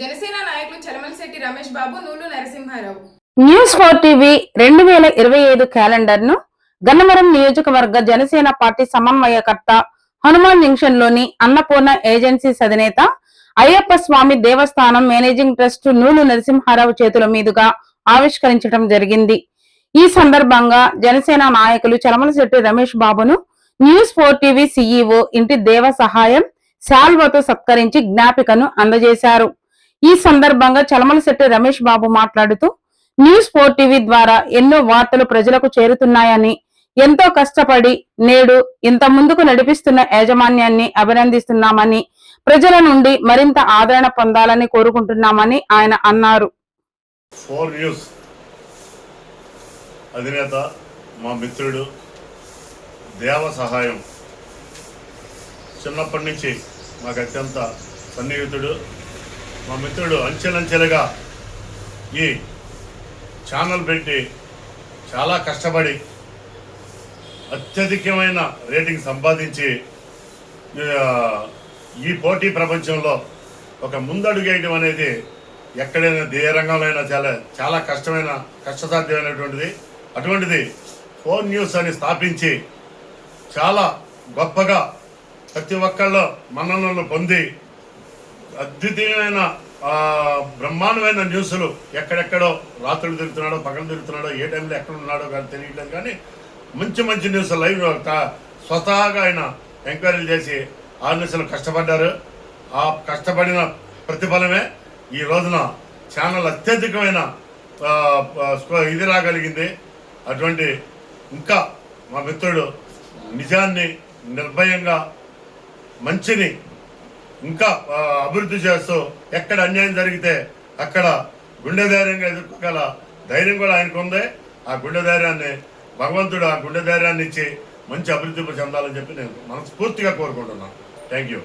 జనసేన నాయకులు చలమలశెట్టి రమేష్ బాబు నూలు Narasimha Rao. News four TV రెండు వేల ఇరవై ఐదు క్యాలెండర్ను గన్నవరం నియోజకవర్గ జనసేన పార్టీ సమన్వయకర్త హనుమాన్ జంక్షన్లోని అన్నపూర్ణ ఏజెన్సీ అధినేత అయ్యప్ప స్వామి దేవస్థానం మేనేజింగ్ ట్రస్ట్ నూలు నరసింహారావు చేతుల మీదుగా ఆవిష్కరించడం జరిగింది. ఈ సందర్భంగా జనసేన నాయకులు చలమలశెట్టి రమేష్ బాబును న్యూస్ ఫోర్ టీవీ సీఈఓ ఇంటి దేవ సహాయం శాల్వతో సత్కరించి జ్ఞాపికను అందజేశారు. ఈ సందర్భంగా చలమలశెట్టి రమేష్ బాబు మాట్లాడుతూ న్యూస్ ఫోర్ టీవీ ద్వారా ఎన్నో వార్తలు ప్రజలకు చేరుతున్నాయని ఎంతో కష్టపడి నేడు ఇంత ముందుకు నడిపిస్తున్న యాజమాన్యాన్ని అభినందిస్తున్నామని ప్రజల నుండి మరింత ఆదరణ పొందాలని కోరుకుంటున్నామని ఆయన అన్నారు. ఫోర్ న్యూస్ అధినేత మా మిత్రుడు దేవ సహాయం చిన్నప్పటి నుంచి మాకు అత్యంత సన్నిహితుడు. మా మిత్రుడు అంచెలంచెలుగా ఈ ఛానల్ పెట్టి చాలా కష్టపడి అత్యధికమైన రేటింగ్ సంపాదించి ఈ పోటీ ప్రపంచంలో ఒక ముందడుగేయడం అనేది ఎక్కడైనా ఏ రంగంలో అయినా చాలా చాలా కష్టమైన కష్టసాధ్యమైనటువంటిది. అటువంటిది ఫోన్ న్యూస్ అని స్థాపించి చాలా గొప్పగా ప్రతి ఒక్కళ్ళు మన్ననలు పొంది అద్వితీయమైన బ్రహ్మాండమైన న్యూస్లు ఎక్కడెక్కడో రాత్రులు తిరుగుతున్నాడో పగలు తిరుగుతున్నాడో ఏ టైంలో ఎక్కడ ఉన్నాడో కానీ తెలియట్లేదు కానీ మంచి మంచి న్యూస్ లైవ్ తా- స్వతహాగా ఆయన ఎంక్వైరీలు చేసి ఆ న్యూస్లు కష్టపడ్డారు. ఆ కష్టపడిన ప్రతిఫలమే ఈ రోజున ఛానల్ అత్యధికమైన ఇది రాగలిగింది. అటువంటి ఇంకా మా మిత్రుడు నిజాన్ని నిర్భయంగా మంచిని ఇంకా అభివృద్ధి చేస్తూ ఎక్కడ అన్యాయం జరిగితే అక్కడ గుండె ధైర్యంగా ఎదుర్కోగల ధైర్యం కూడా ఆయనకు ఉంది. ఆ గుండె ధైర్యాన్ని భగవంతుడు ఆ గుండె ధైర్యాన్ని ఇచ్చి మంచి అభివృద్ధి చెందాలని చెప్పి నేను మనస్ఫూర్తిగా కోరుకుంటున్నాను. Thank you